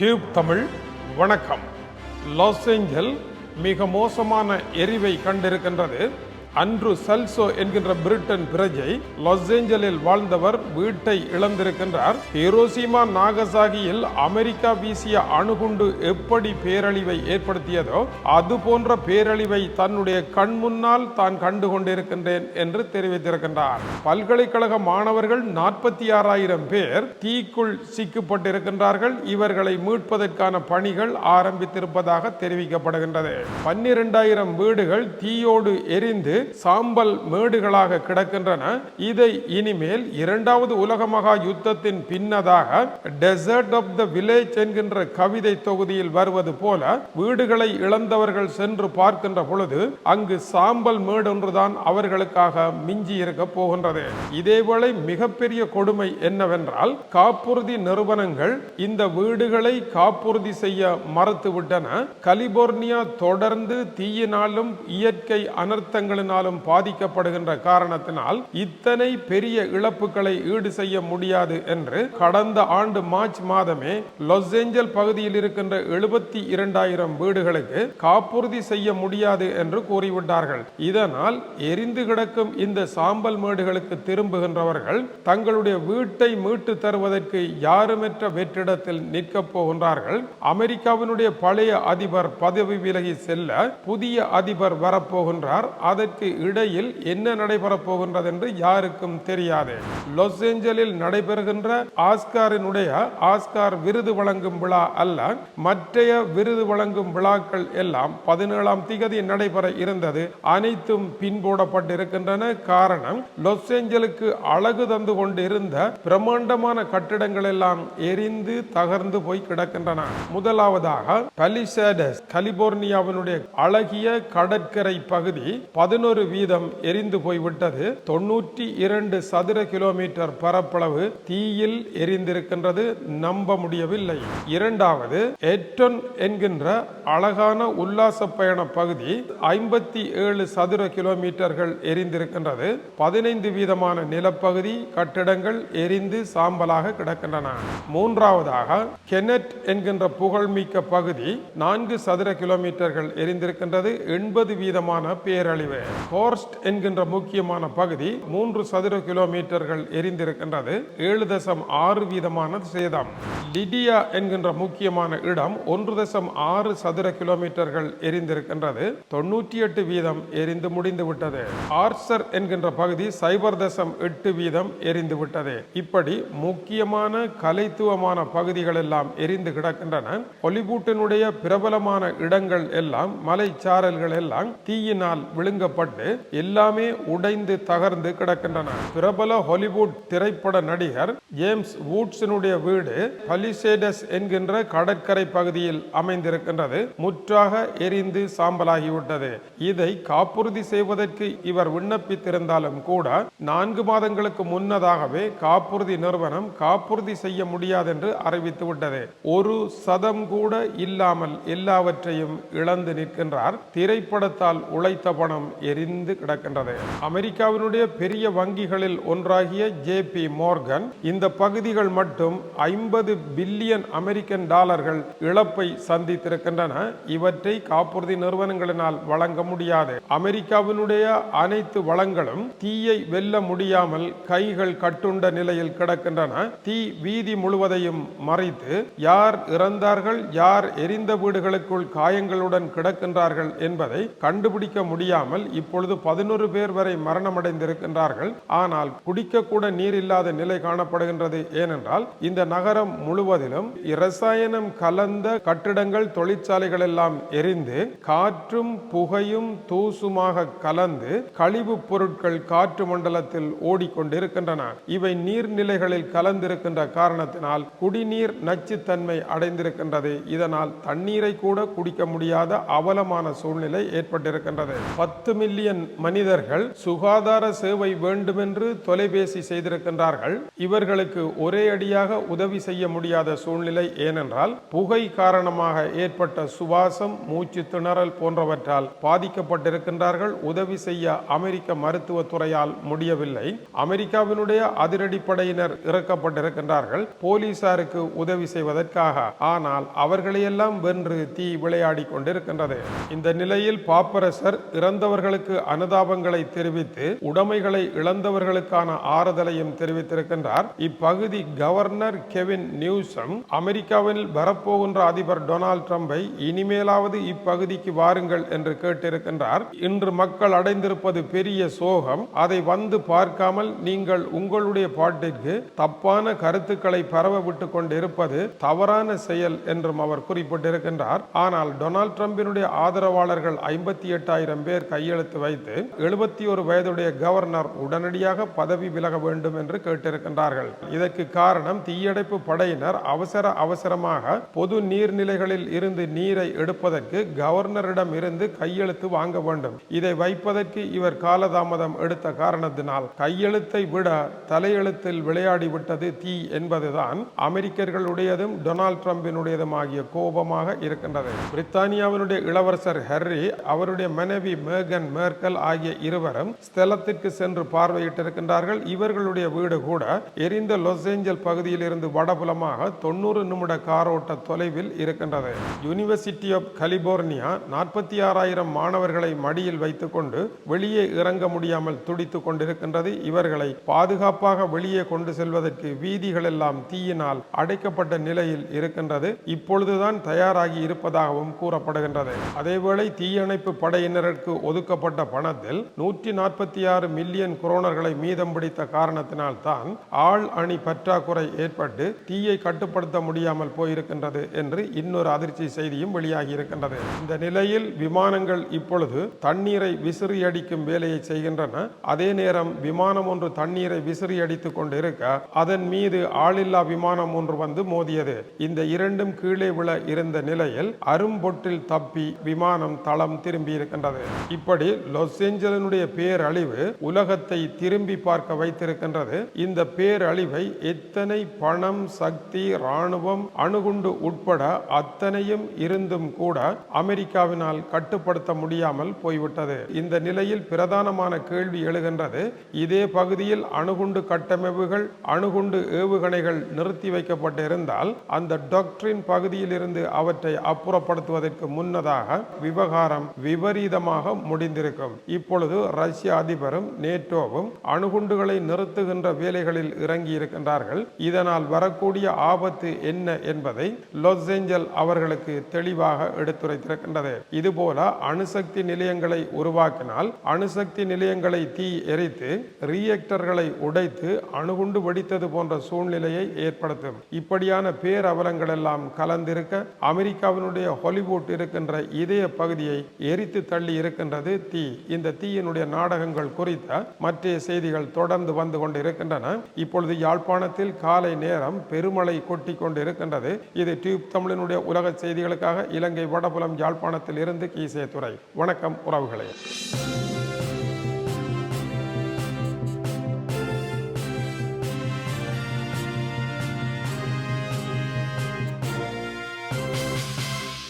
Tube Tamil வணக்கம். Loss angel மிக மோசமான எரிவை கண்டிருக்கின்றது. அன்று சல்சோ என்கின்ற பிரிட்டன் பிரஜை லாஸ் ஏஞ்சலில் வாழ்ந்தவர் வீட்டை இழந்திருக்கின்றார். ஹிரோசிமா நாகசாகியில் அமெரிக்கா வீசிய அணுகுண்டு எப்படி பேரழிவை ஏற்படுத்தியதோ அது போன்ற பேரழிவை தன்னுடைய கண் முன்னால் தான் கண்டு கொண்டிருக்கின்றேன் என்று தெரிவித்திருக்கின்றார். பல்கலைக்கழக மாணவர்கள் நாற்பத்தி ஆறாயிரம் பேர் தீக்குள் சிக்கப்பட்டிருக்கின்றார்கள். இவர்களை மீட்பதற்கான பணிகள் ஆரம்பித்திருப்பதாக தெரிவிக்கப்படுகின்றது. பன்னிரெண்டாயிரம் வீடுகள் தீயோடு எரிந்து சாம்பல் மேடுகளாக கிடக்கின்றன. இதை இனிமேல் இரண்டாவது உலக மகா யுத்தத்தின் பின்னதாக டெசர்ட் ஆஃப் த வில்லேஜ் என்கின்ற கவிதை தொகுதியில் வருவது போல வீடுகளை இழந்தவர்கள் சென்று பார்க்கின்ற பொழுது அங்கு சாம்பல் மேடு ஒன்றுதான் அவர்களுக்காக மிஞ்சி இருக்க போகின்றது. இதேவேளை மிகப்பெரிய கொடுமை என்னவென்றால் காப்புறுதி நிறுவனங்கள் இந்த வீடுகளை காப்புறுதி செய்ய மறுத்துவிட்டன. கலிபோர்னியா தொடர்ந்து தீயினாலும் இயற்கை அனர்த்தங்களின் அனர்த்தங்களினாலும் பாதிக்கப்படுகின்ற காரணத்தினால் இத்தனை பெரிய இழப்புகளை ஈடு செய்ய முடியாது என்று கடந்த ஆண்டு மார்ச் மாதமே லொஸ் ஏஞ்சல் பகுதியில் இருக்கின்ற எழுபத்தி இரண்டாயிரம் வீடுகளுக்கு காப்புறுதி செய்ய முடியாது என்று கூறிவிட்டார்கள். இதனால் எரிந்து கிடக்கும் இந்த சாம்பல் மேடுகளுக்கு திரும்புகின்றவர்கள் தங்களுடைய வீட்டை மீட்டு தருவதற்கு யாருமற்ற வெற்றிடத்தில் நிற்கப் போகின்றார்கள். அமெரிக்காவினுடைய பழைய அதிபர் பதவி விலகி செல்ல புதிய அதிபர் வரப்போகின்றார். அதற்கு இடையில் என்ன நடைபெறப் போகின்றது என்று யாருக்கும் தெரியாது. லாஸ் ஏஞ்சலில் நடைபெறுகின்ற ஆஸ்காரினுடைய ஆஸ்கார் விருது வழங்கும் விழா அல்ல மற்றைய விருது வழங்கும் விழாக்கள் எல்லாம் பதினேழாம் திகதி நடைபெற இருந்தது. அனைத்தும் பின்போடப்பட்டிருக்கின்றன. காரணம் லாஸ் ஏஞ்சலுக்கு அழகு தந்து கொண்டிருந்த பிரம்மாண்டமான கட்டிடங்கள் எல்லாம் எரிந்து தகர்ந்து போய் கிடக்கின்றன. முதலாவதாக பலிசேடஸ் கலிபோர்னியாவினுடைய அழகிய கடற்கரை பகுதி பதினொரு வீதம் எரிந்து போய்விட்டது. தொண்ணூற்றி இரண்டு சதுர கிலோமீட்டர் பரப்பளவு தீயில் எரிந்திருக்கின்றது. நம்ப முடியவில்லை. இரண்டாவது எட்டொன் என்கின்ற அழகான உல்லாச பயண பகுதி ஐம்பத்தி ஏழு சதுர கிலோமீட்டர்கள் எரிந்திருக்கின்றது. பதினைந்து வீதமான நிலப்பகுதி கட்டிடங்கள் எரிந்து சாம்பலாக கிடக்கின்றன. மூன்றாவதாக கெனட் என்கின்ற புகழ்மிக்க பகுதி நான்கு சதுர கிலோமீட்டர்கள் எரிந்திருக்கின்றது. எண்பது வீதமான பேரழிவு. ஹோர்ஸ்ட் என்கின்ற முக்கியமான பகுதி மூன்று சதுர கிலோமீட்டர்கள் எரிந்திருக்கின்றது. ஏழு தசம் ஆறு வீதமான சேதம். லிடியா என்கின்ற முக்கியமான இடம் ஒன்று தசம் ஆறு சதுர கிலோமீட்டர்கள் எரிந்திருக்கின்றது. தொண்ணூற்றி எட்டு வீதம் எரிந்து முடிந்து விட்டது ஆர்சர் என்கின்ற பகுதி சைபர் தசம் எட்டு வீதம் எரிந்து விட்டது இப்படி முக்கியமான கலைத்துவமான பகுதிகள் எல்லாம் எரிந்து கிடக்கின்றன. ஒலிபூட்டினுடைய பிரபலமான இடங்கள் எல்லாம் மலைச்சாரல்கள் எல்லாம் தீயினால் விழுங்கப்பட்டு எல்லாமே உடைந்து தகர்ந்து கிடக்கின்றன. பிரபல ஹாலிவுட் திரைப்பட நடிகர் ஜேம்ஸ் வூட்ஸினுடைய வீடு பலிசேடஸ் என்கின்ற கடற்கரை பகுதியில் அமைந்திருக்கின்றது. முற்றாக எரிந்து சாம்பலாகிவிட்டது. இதை காப்புறுதி செய்வதற்கு இவர் விண்ணப்பித்திருந்தாலும் கூட நான்கு மாதங்களுக்கு முன்னதாகவே காப்புறுதி நிறுவனம் காப்புறுதி செய்ய முடியாது என்று அறிவித்து விட்டது ஒரு சதம் கூட இல்லாமல் எல்லாவற்றையும் இழந்து நிற்கின்றார். திரைப்படத்தால் உழைத்த பணம் எரி எரிந்து கிடக்கின்றது அமெரிக்காவினுடைய பெரிய வங்கிகளில் ஒன்றாகிய ஜே பி மோர்கன் இந்த பகுதிகள் மட்டும் ஐம்பது பில்லியன் அமெரிக்கன் டாலர்கள் இழப்பை சந்தித்திருக்கின்றன. இவற்றை காப்புறுதி நிறுவனங்களினால் வழங்க முடியாது. அமெரிக்காவினுடைய அனைத்து வளங்களும் தீயை வெல்ல முடியாமல் கைகள் கட்டுண்ட நிலையில் கிடக்கின்றன. தீ வீதி முழுவதையும் மறைத்து யார் இறந்தார்கள் யார் எரிந்த வீடுகளுக்குள் காயங்களுடன் கிடக்கின்றார்கள் என்பதை கண்டுபிடிக்க முடியாமல் இப்பொழுது பதினொரு பேர் வரை மரணமடைந்திருக்கின்றார்கள். ஆனால் குடிக்கக்கூட நீர் இல்லாத நிலை காணப்படுகின்றது. ஏனென்றால் இந்த நகரம் முழுவதிலும் இரசாயனம் கலந்த கட்டிடங்கள் தொழிற்சாலைகள் எல்லாம் எரிந்து காற்றும் புகையும் தூசுமாக கலந்து கழிவு பொருட்கள் காற்று மண்டலத்தில் ஓடிக்கொண்டிருக்கின்றன. இவை நீர்நிலைகளில் கலந்திருக்கின்ற காரணத்தினால் குடிநீர் நச்சுத்தன்மை அடைந்திருக்கின்றது. இதனால் தண்ணீரை கூட குடிக்க முடியாத அவலமான சூழ்நிலை ஏற்பட்டிருக்கின்றது. பத்து மில்லியன் மில்லியன் மனிதர்கள் சுகாதார சேவை வேண்டுமென்று தொலைபேசி செய்திருக்கின்றார்கள். இவர்களுக்கு ஒரே அடியாக உதவி செய்ய முடியாத சூழ்நிலை ஏனென்றால் புகை காரணமாக ஏற்பட்ட சுவாசம் மூச்சு திணறல் போன்றவற்றால் பாதிக்கப்பட்டிருக்கின்றார்கள். உதவி செய்ய அமெரிக்க மருத்துவத்துறையால் முடியவில்லை. அமெரிக்காவினுடைய அதிரடிப்படையினர் இறக்கப்பட்டிருக்கின்றார்கள். போலீசாருக்கு உதவி செய்வதற்காக. ஆனால் அவர்களையெல்லாம் வென்று தீ விளையாடி கொண்டிருக்கின்றது. இந்த நிலையில் பாப்பரசர் இறந்தவர்களுக்கு அனுதாபங்களை தெரிவித்து உடைமைகளை இழந்தவர்களுக்கான ஆறுதலையும் தெரிவித்திருக்கின்றார். இப்பகுதி கவர்னர் கெவின் நியூசம் அமெரிக்காவில் வரப்போகின்ற அதிபர் டொனால்டு டிரம்பை இனிமேலாவது இப்பகுதிக்கு வாருங்கள் என்று கேட்டிருக்கின்றார். இன்று மக்கள் அடைந்திருப்பது பெரிய சோகம். அதை வந்து பார்க்காமல் நீங்கள் உங்களுடைய பாட்டிற்கு தப்பான கருத்துக்களை பரவ விட்டு கொண்டிருப்பது தவறான செயல் என்றும் அவர் குறிப்பிட்டிருக்கின்றார். ஆனால் டொனால்ட் டிரம்பினுடைய ஆதரவாளர்கள் ஐம்பத்தி எட்டாயிரம் பேர் கையெழுத்து வைத்து எழுபத்தி ஒரு வயதுடைய கவர்னர் உடனடியாக பதவி விலக வேண்டும் என்று கேட்டிருக்கின்றார்கள். இதற்கு காரணம் தீயணைப்பு படையினர் அவசர அவசரமாக பொது நீர்நிலைகளில் இருந்து நீரை எடுப்பதற்கு கவர்னரிடம் இருந்து கையெழுத்து வாங்க வேண்டும். இதை வைப்பதற்கு இவர் காலதாமதம் எடுத்த காரணத்தினால் கையெழுத்தை விட தலையெழுத்தில் விளையாடி விட்டது தீ என்பதுதான் அமெரிக்கர்களுடையதும் டொனால்ட் ட்ரம்பினுடையதும் ஆகிய கோபமாக இருக்கின்றது. பிரித்தானியாவினுடைய இளவரசர் ஹெர்ரி அவருடைய மனைவி மேகன் மேர்க்கல் ஆகிய இருவரும் ஸ்தலத்திற்கு சென்று பார்வையிட்டிருக்கின்றார்கள். இவர்களுடைய வீடு கூட எரிந்த லாஸ் ஏஞ்சல் பகுதியில் இருந்து வடபுலமாக தொண்ணூறு நிமிட காரோட்ட தொலைவில் இருக்கின்றது. யூனிவர்சிட்டி ஆஃப் கலிபோர்னியா நாற்பத்தி ஆறாயிரம் மாணவர்களை மடியில் வைத்துக்கொண்டு வெளியே இறங்க முடியாமல் துடித்துக் கொண்டிருக்கின்றது. இவர்களை பாதுகாப்பாக வெளியே கொண்டு செல்வதற்கு வீதிகள் எல்லாம் தீயினால் அடைக்கப்பட்ட நிலையில் இருக்கின்றது. இப்பொழுதுதான் தயாராகி இருப்பதாகவும் கூறப்படுகின்றது. அதேவேளை தீயணைப்பு படையினருக்கு ஒதுக்கப்பட்ட பணத்தில் நூற்றி நாற்பத்தி ஆறு மில்லியன் குரோனர்களை மீதம் பிடித்த காரணத்தினால் தான் ஆள் அணி பற்றாக்குறை ஏற்பட்டு தீயை கட்டுப்படுத்த முடியாமல் போயிருக்கின்றது என்று இன்னொரு அதிர்ச்சி செய்தியும் வெளியாகி இருக்கின்றது இந்த நிலையில் விமானங்கள் இப்பொழுது தண்ணீரை விசிறி அடிக்கும் வேலையை செய்கின்றன. அதே நேரம் விமானம் ஒன்று தண்ணீரை விசிறி அடித்துக் கொண்டிருக்க அதன் மீது ஆளில்லா விமானம் ஒன்று வந்து மோதியது. இந்த இரண்டும் கீழே விழ இருந்த நிலையில் அரும்பொட்டில் தப்பி விமானம் தளம் திரும்பி இருக்கின்றது இப்படி லாஸ் பேரழிவு உலகத்தை திரும்பி பார்க்க வைத்திருக்கின்றது. இந்த பேரழிவை எத்தனை பணம் சக்தி ராணுவம் அணுகுண்டு உட்பட அத்தனையும் இருந்தும் கூட அமெரிக்காவினால் கட்டுப்படுத்த முடியாமல் போய்விட்டது. இந்த நிலையில் பிரதானமான கேள்வி எழுகின்றது. இதே பகுதியில் அணுகுண்டு கட்டமைப்புகள் அணுகுண்டு ஏவுகணைகள் நிறுத்தி வைக்கப்பட்டிருந்தால் அந்த டாக்டரின் பகுதியில் இருந்து அவற்றை அப்புறப்படுத்துவதற்கு முன்னதாக விவகாரம் விபரீதமாக முடிந்திருக்கும் இப்பொழுது ரஷ்ய அதிபரும் நேட்டோவும் அணுகுண்டுகளை நிறுத்துகின்ற வேலைகளில் இறங்கி இருக்கின்றார்கள். இதனால் வரக்கூடிய ஆபத்து என்ன என்பதை லாஸ் ஏஞ்சல் அவர்களுக்கு தெளிவாக எடுத்துரைத்திருக்கின்றது. இதுபோல அணுசக்தி நிலையங்களை உருவாக்கினால் அணுசக்தி நிலையங்களை தீ எரித்து ரியக்டர்களை உடைத்து அணுகுண்டு வெடித்தது போன்ற சூழ்நிலையை ஏற்படுத்தும். இப்படியான பேரவலங்கள் எல்லாம் கலந்திருக்க அமெரிக்காவினுடைய ஹாலிவுட் இருக்கின்ற இதய பகுதியை எரித்து தள்ளி இருக்கின்றது தீ இந்த தீயினுடைய நாடகங்கள் குறித்த மற்ற செய்திகள் தொடர்ந்து வந்து கொண்டு இருக்கின்றன இப்பொழுது யாழ்ப்பாணத்தில் காலை நேரம் பெருமழை கொட்டி கொண்டிருக்கின்றது. இது டியூப் தமிழினுடைய உலக செய்திகளுக்காக இலங்கை வடபுலம் யாழ்ப்பாணத்தில் இருந்து கீசே துறை வணக்கம் உறவுகளே.